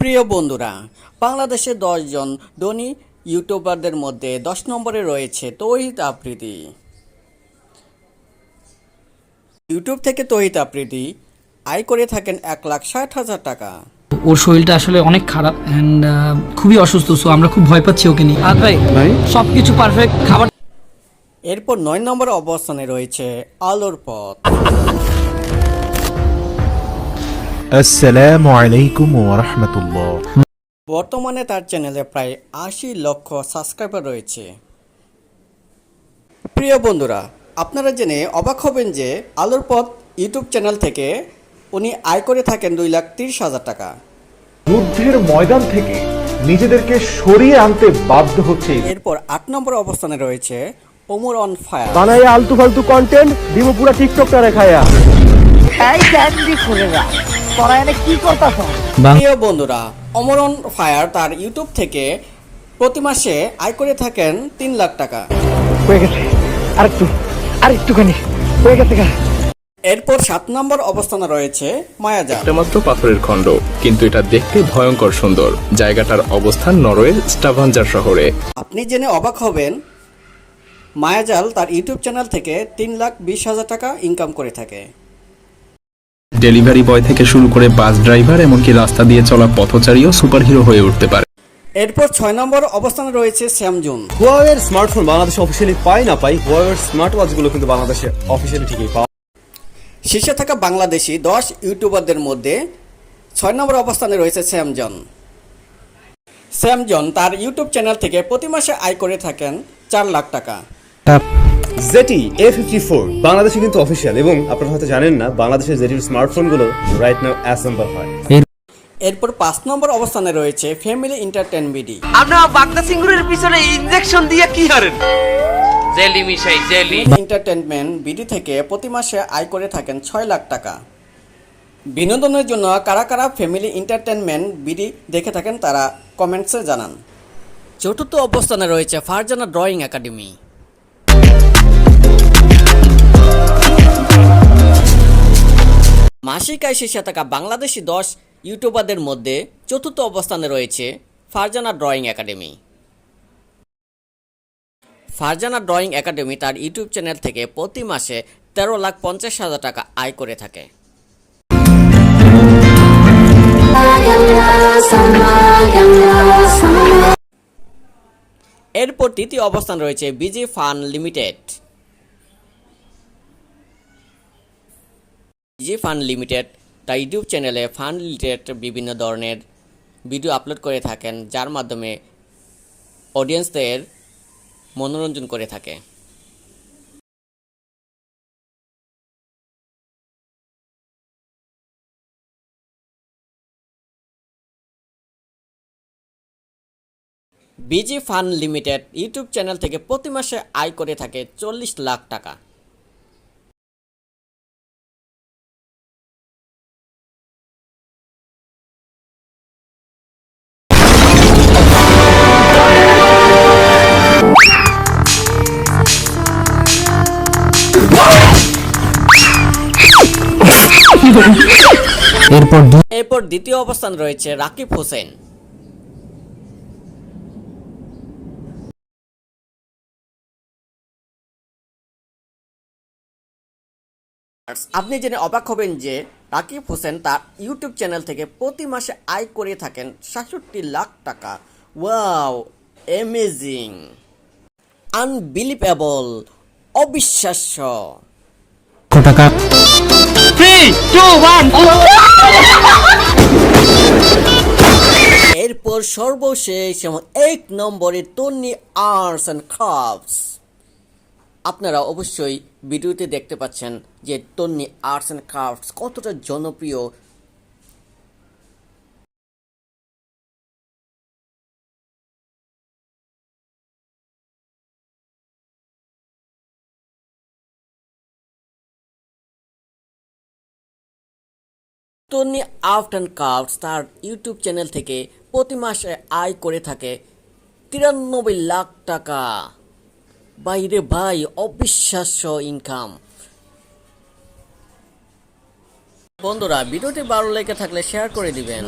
প্রিয় বন্ধুরা বাংলাদেশের দশজন ধনী ইউটিউবারদের মধ্যে দশ নম্বরে রয়েছে তৌহিদ আফ্রিদি। ইউটিউব থেকে তৌহিদ আফ্রিদি আয় করে থাকেন এক লাখ ষাট হাজার টাকা। ওর শরীরটা আসলে অনেক খারাপ অ্যান্ড খুবই অসুস্থ সো আমরা খুব ভয় পাচ্ছি ওকে নিয়ে। আর ভাই সব কিছু পারফেক্ট খাবার এরপর নয় নম্বর অবস্থানে রয়েছে আলোর পথ। আসসালামু আলাইকুম রাহমাতুল্লাহ। বর্তমানে তার চ্যানেলে প্রায় আশি লক্ষ সাবস্ক্রাইবার রয়েছে। প্রিয় বন্ধুরা আপনারা জেনে অবাক হবেন যে আলোর পথ ইউটিউব চ্যানেল থেকে উনি আয় করে থাকেন দুই লাখ তিরিশ হাজার টাকা। যুদ্ধের ময়দান থেকে নিজেদেরকে সরিয়ে আনতে বাধ্য হচ্ছে এরপর আট নম্বর অবস্থানে রয়েছে ওমর অন ফায়ার। বানায় আলতু ফালতু কন্টেন্ট দিব পুরা টিকটক রেখায়া এই ক্যান্ডি করে রাখ তোরা এনে কি করতাছ? প্রিয় বন্ধুরা অমর অন ফায়ার তার ইউটিউব থেকে প্রতি মাসে আয় করে থাকেন তিন লাখ টাকা। হয়ে গেছে। আরেকটু আরেকটুখানি হয়ে গেছে গা। এরপর সাত নম্বর অবস্থানে রয়েছে মায়াজা একটা মাত্র পাথরের খণ্ড কিন্তু এটা দেখতে ভয়ঙ্কর সুন্দর। জায়গাটার অবস্থান নরওয়ের স্টাভাঞ্জার শহরে। আপনি জেনে অবাক হবেন মায়াজাল তার ইউটিউব চ্যানেল থেকে তিন লাখ বিশ হাজার টাকা ইনকাম করে থাকে। ডেলিভারি বয় থেকে শুরু করে বাস ড্রাইভার এমনকি রাস্তা দিয়ে চলা পথচারীও সুপারহিরো হয়ে উঠতে পারে। এরপর ছয় নম্বর অবস্থানে রয়েছে স্যামজুন হুয়াওয়ের স্মার্টফোন বাংলাদেশে অফিসিয়ালি পাই না পাই হুয়াওয়ের স্মার্ট ওয়াচগুলো কিন্তু বাংলাদেশে অফিসিয়ালি ঠিকই পাওয়া শীর্ষে থাকা বাংলাদেশি দশ ইউটিউবারদের মধ্যে ছয় নম্বর অবস্থানে রয়েছে স্যামজন স্যামজন তার ইউটিউব চ্যানেল থেকে প্রতি মাসে আয় করে থাকেন চার লাখ টাকা। জেটি এ ফিফটি ফোর বাংলাদেশে কিন্তু অফিসিয়াল এবং আপনারা হয়তো জানেন না বাংলাদেশের জেটির স্মার্টফোনগুলো রাইট নাও অ্যাসেম্বল হয়। এরপর পাঁচ নম্বর অবস্থানে রয়েছে ফ্যামিলি এন্টারটেন বিডি আপনার বাগদা সিঙ্গুরের পিছনে ইনজেকশন দিয়ে কি হারেন? জেলি মিশাই জেলি। এন্টারটেনমেন্ট বিডি থেকে প্রতি মাসে আয় করে থাকেন ছয় লাখ টাকা। বিনোদনের জন্য কারা কারা ফ্যামিলি এন্টারটেনমেন্ট বিডি দেখে থাকেন তারা কমেন্টসে জানান। চতুর্থ অবস্থানে রয়েছে ফারজানা ড্রয়িং একাডেমি আয় শীর্ষে থাকা বাংলাদেশি দশ ইউটিউবারদের মধ্যে চতুর্থ অবস্থানে রয়েছে Farzana drawing academy. Farzana drawing academy তার ইউটিউব চ্যানেল থেকে প্রতি মাসে তেরো লাখ পঞ্চাশ হাজার টাকা আয় করে থাকে। এরপর তৃতীয় অবস্থান রয়েছে BG fun limited. BG fund limited তার ইউটিউব চ্যানেলে ফান্ড রিলেটেড বিভিন্ন ধরনের ভিডিও আপলোড করে থাকেন, যার মাধ্যমে অডিয়েন্সদের মনোরঞ্জন করে থাকে। BG fun limited YouTube channel থেকে প্রতি মাসে আয় করে থাকে চল্লিশ লাখ টাকা। এরপর এরপর দ্বিতীয় অবস্থান রয়েছে রাকিব হোসেন। আপনি জেনে অবাক হবেন যে রাকিব হোসেন তার ইউটিউব চ্যানেল থেকে প্রতি মাসে আয় করে থাকেন সাতষট্টি লাখ টাকা। ওয়াও অ্যামেজিং আনবিলিভেবল অবিশ্বাস্য। টাকা? এরপর সর্বশেষ এক নম্বরে তন্নি আর্টস অ্যান্ড ক্রাফটস আপনারা অবশ্যই ভিডিওতে দেখতে পাচ্ছেন যে তন্নি আর্টস অ্যান্ড ক্রাফটস কতটা জনপ্রিয় তন্নি আফট অ্যান্ড ক্রাফটস তার ইউটিউব চ্যানেল থেকে প্রতি মাসে আয় করে থাকে তিরানব্বই লাখ টাকা। বাইরে ভাই, অবিশ্বাস্য ইনকাম বন্ধুরা, ভিডিওটি ভালো লেগে থাকলে শেয়ার করে দিবেন।